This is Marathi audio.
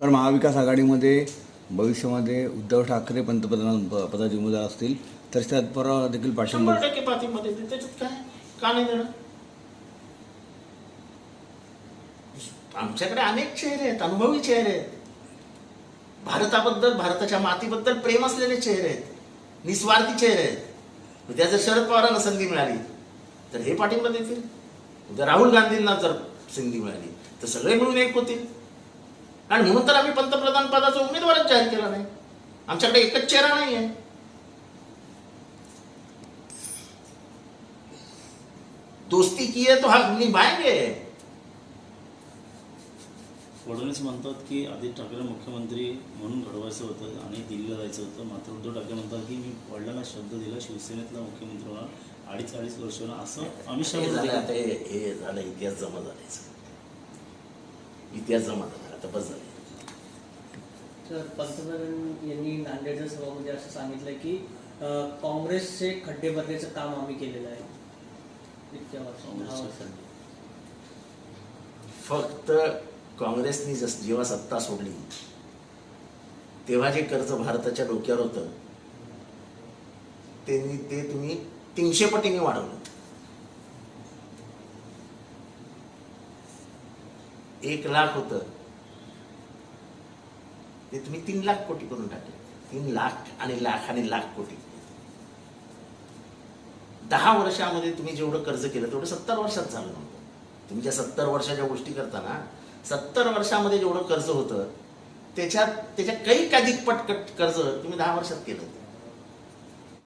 सर महाविकास आघाडीमध्ये भविष्यामध्ये उद्धव ठाकरे पंतप्रधान पदाचे उमेदवार असतील तर त्यात परवा देखील पाठिंबा शंभर टक्के पाठिंबा देते त्याच्यात काय? का नाही देणं आमच्याकडे अनेक चेहरे आहेत अनुभवी चेहरे आहेत. भारताबद्दल भारताच्या मातीबद्दल प्रेम असलेले चेहरे आहेत. निस्वार्थी चेहरे आहेत. उद्या जर शरद पवारांना संधी मिळाली तर हे पाठिंबा देतील. उद्या राहुल गांधींना जर संधी मिळाली तर सगळे मिळून एक होतील. आणि म्हणून तर आम्ही पंतप्रधान पदाचा उमेदवारच जाहीर केला नाही. आमच्याकडे एकच चेहरा नाही आहे दोस्ती की है तो हम निभाएंगे? फडणवीस म्हणतात की आदित्य ठाकरे मुख्यमंत्री म्हणून घडवायचं होतं आणि दिल्लीला जायचं होतं. मात्र उद्धव ठाकरे म्हणतात की मी वडिलांना शब्द दिला शिवसेनेतला मुख्यमंत्री होणार अडीच अडीच वर्ष होणार असं अमित शहा झालं बोलतात. आता हे हे झालं इतिहास जमा झालायचा. इतिहास जमा झाला. आता बस झाले. तर पंतप्रधान यांनी नांदेडच्या सभामध्ये असं सांगितलं की काँग्रेसचे खड्डे भरण्याचं काम आम्ही केलेलं आहे. इतक्या वर्ष दहा वर्षांनी फक्त काँग्रेसनी जस जेव्हा सत्ता सोडली तेव्हा जे कर्ज भारताच्या डोक्यावर होतं त्यांनी ते तुम्ही तीनशे पटीने वाढवलं. एक लाख होतं. ते तुम्ही तीन लाख कोटी करून टाकले. तीन लाख आणि लाख आणि लाख कोटी. दहा वर्षामध्ये तुम्ही जेवढं कर्ज केलं तेवढं सत्तर वर्षात झालं नव्हतं. तुम्ही ज्या सत्तर वर्षाच्या गोष्टी करताना सत्तर वर्षामध्ये जेवढं कर्ज होतं त्याच्यात त्याच्या काही काही पटकट कर्ज तुम्ही दहा वर्षात केलं. होतं